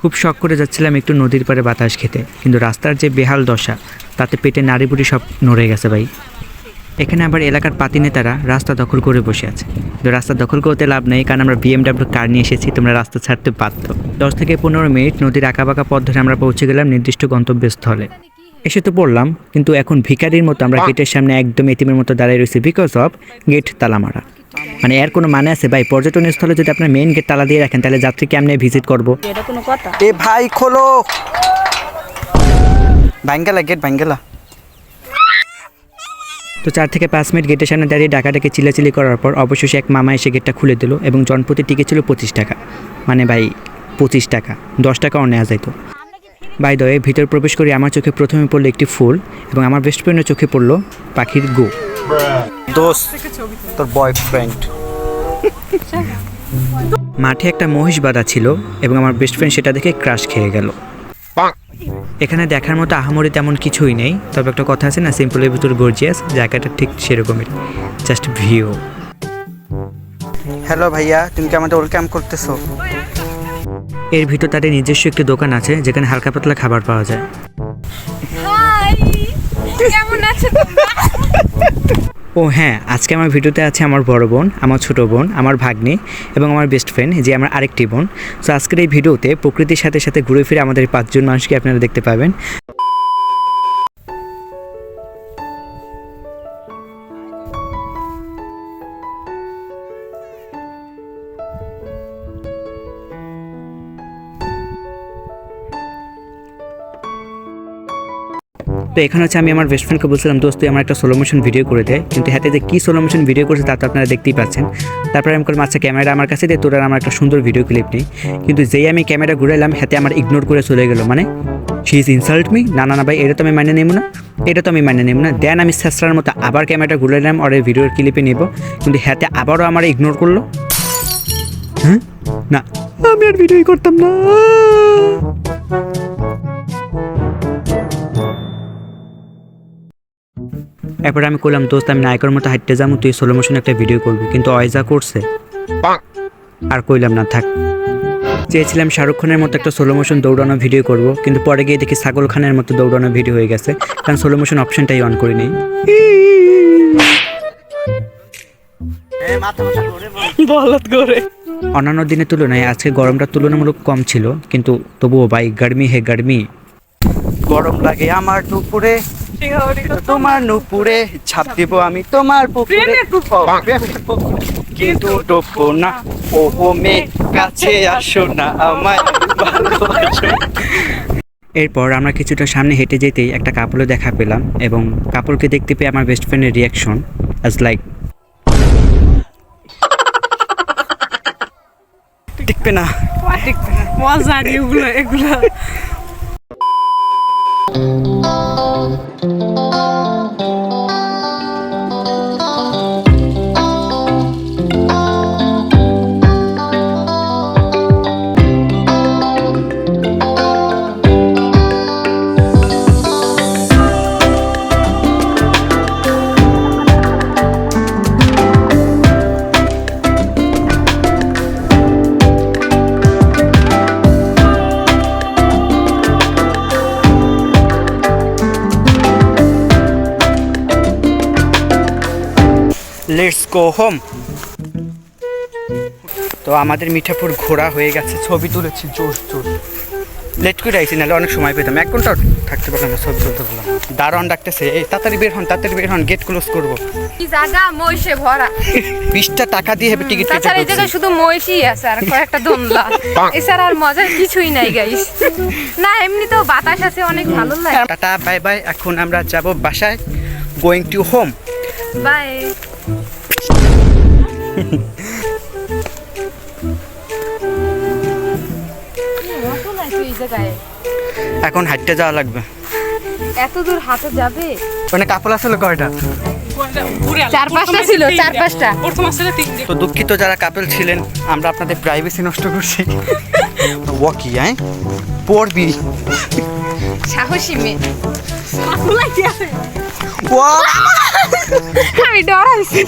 খুব শখ করে যাচ্ছিলাম একটু নদীর পাড়ে বাতাস খেতে। কিন্তু রাস্তার যে বেহাল দশা তাতে পেটে নাড়ি বুড়ি সব নড়ে গেছে ভাই। এখানে আবার এলাকার পাতি নেতারা রাস্তা দখল করে বসে আছে। কিন্তু রাস্তা দখল করতে লাভ নেই কারণ আমরা বিএমডাব্লিউ কার নিয়ে এসেছি তোমরা রাস্তা ছাড়তে বাধ্য। দশ থেকে পনেরো মিনিট নদীর আঁকাবাঁকা পথ ধরে আমরা পৌঁছে গেলাম নির্দিষ্ট গন্তব্যস্থলে। এসে তো পড়লাম কিন্তু এখন ভিখারির মতো আমরা গেটের সামনে একদম এতিমের মতো দাঁড়িয়ে রয়েছি বিকজ অফ গেট তালা মারা মানে এর কোনো মানে আছে? ভাই পর্যটন স্থলে যদি আপনার মেইন গেট তালা দিয়ে রাখেন তাহলে যাত্রী কেমনে ভিজিট করব। এটা কোনো কথা? এ ভাই খোলো। ভাঙ্গেলা গেট ভাঙ্গেলা। তো চার থেকে পাঁচ মিনিট গেটের সামনে দাঁড়িয়ে ডাকাটাকে চিলাচিলি করার পর অবশেষে এক মামা এসে গেটটা খুলে দিল এবং জনপ্রতি টিকে ছিল পঁচিশ টাকা। মানে ভাই পঁচিশ টাকা দশ টাকাও নেওয়া যাইতো বাই দয়ে ভিতর প্রবেশ করে আমার চোখে প্রথমে পড়ল একটি ফুল এবং আমার বেস্ট ফ্রেন্ডের চোখে পড়ল পাখির গো। দোস্ত তোর বয়ফ্রেন্ড মাঠে একটা মহিষ বাঁধা ছিল এবং আমার বেস্ট ফ্রেন্ড সেটা দেখে ক্রাশ খেয়ে গেল। এখানে দেখার মতো আহামরি তেমন কিছুই নেই তবে একটা কথা আছে না সিম্পলের ভিতর গর্জিয়াস জায়গাটা ঠিক সেরকমের জাস্ট ভিউ হ্যালো ভাইয়া তুমি কি আমাদের ওয়েলকাম করতেছো? এর ভিতর তাদের নিজস্ব একটি দোকান আছে যেখানে হালকা পাতলা খাবার পাওয়া যায়। কেমন আছো তোমরা? ও হ্যাঁ আজকে আমার ভিডিওতে আছে আমার বড় বোন, আমার ছোটো বোন, আমার ভাগ্নি এবং আমার বেস্ট ফ্রেন্ড যে আমার আরেকটি বোন। সো আজকের এই ভিডিওতে প্রকৃতির সাথে সাথে ঘুরে ফিরে আমাদের পাঁচজন মানুষকে আপনারা দেখতে পাবেন। তো এখানে হচ্ছে আমি আমার বেস্ট ফ্রেন্ডকে বলছিলাম, দোস্ত আমার একটা সোলো মোশন ভিডিও করে দেয় কিন্তু হাতে যে কী সোলো মোশন ভিডিও করেছে তা তো আপনারা দেখতেই পাচ্ছেন। তারপরে আমি করলাম আচ্ছা ক্যামেরা আমার কাছে দিয়ে তোর আমার একটা সুন্দর ভিডিও ক্লিপ নেই। কিন্তু যেই আমি ক্যামেরা ঘুরাইলাম, হাতে আমার ইগনোর করে চলে গেলো। মানে শি ইজ ইনসাল্ট মি না না না, ভাই, এটা তো আমি মানে নেব না। এটা তো আমি মানে নেব না। দেন আমি শেষরার মতো আবার ক্যামেরাটা ঘুরাইলাম আর এই ভিডিওর ক্লিপে নেব। কিন্তু হাতে আবারও আমার ইগনোর করল। হ্যাঁ? না, আমি আর ভিডিওই করতাম না। এরপর আমি করলাম দোস্ত আমি নায়কের মতো হাঁটতে যাব তুই সোলো মোশন একটা ভিডিও করবি। কিন্তু অয়জা করছে আর কইলাম না থাক। চেয়েছিলাম শাহরুখ খানের মতো একটা সোলো মোশন দৌড়ানো ভিডিও করব কিন্তু পরে গিয়ে দেখি ছাগল খানের মতো দৌড়ানো ভিডিও হয়ে গেছে কারণ সোলো মোশন অপশনটাই অন করিনি। বলত অন্যান্য দিনের তুলনায় আজকে গরমটা তুলনামূলক কম ছিল কিন্তু তবুও ভাই গার্মি হে গার্মি। গরম লাগে আমার দুপুরে। তোমার নুপুরে ছাপ দিব আমি। তোমার পুকুরে। কিন্তু ডুববো না। ও মে কাছে আসো না ভালোবাসো। এরপর আমরা কিছুটা সামনে হেঁটে যেতেই একটা কাপড়ও দেখা পেলাম এবং কাপড়কে দেখতে পেয়ে আমার বেস্ট ফ্রেন্ডের রিয়াকশন অ্যাজ লাইক টিকবে না। মজা এগুলো এগুলো লেটস গো হোম তো আমাদের মিঠাপুর ঘোরা হয়ে গেছে ছবি তুলেছি জোর জোর। লেট করে আইসি নাহলে অনেক সময় পেতাম। এক ঘণ্টা থাকতে পারলাম না ছবি তুলতে পারলাম দারোয়ান ডাকতেছে এই তাড়াতাড়ি বের হন তাড়াতাড়ি বের হন গেট ক্লোজ করব। কি জায়গা মহিষে ভরা। বিশটা টাকা দিয়ে হবে টিকিট কেটে এই জায়গায় শুধু মহিষই আছে আর কয়েকটা দোমলা এছাড়া আর মজার কিছুই নাই গাইস না এমনিতেও বাতাস আছে অনেক ভালো লাগে। টাটা বাই বাই এখন আমরা যাব বাসায় গোয়িং টু হোম বাই এখন হাঁটতে যাওয়া লাগবে। এত দূর হাতে যাবে মানে কাপড় আসলে কয়টা? চার পাঁচটা ছিল চার পাঁচটা। তো দুঃখিত যারা কাপল ছিলেন আমরা আপনাদের প্রাইভেসি নষ্ট করছি। ওয়াকি হ্যাঁ? পড়বি সাহসী মেয়ে। আমি ডরাইছি।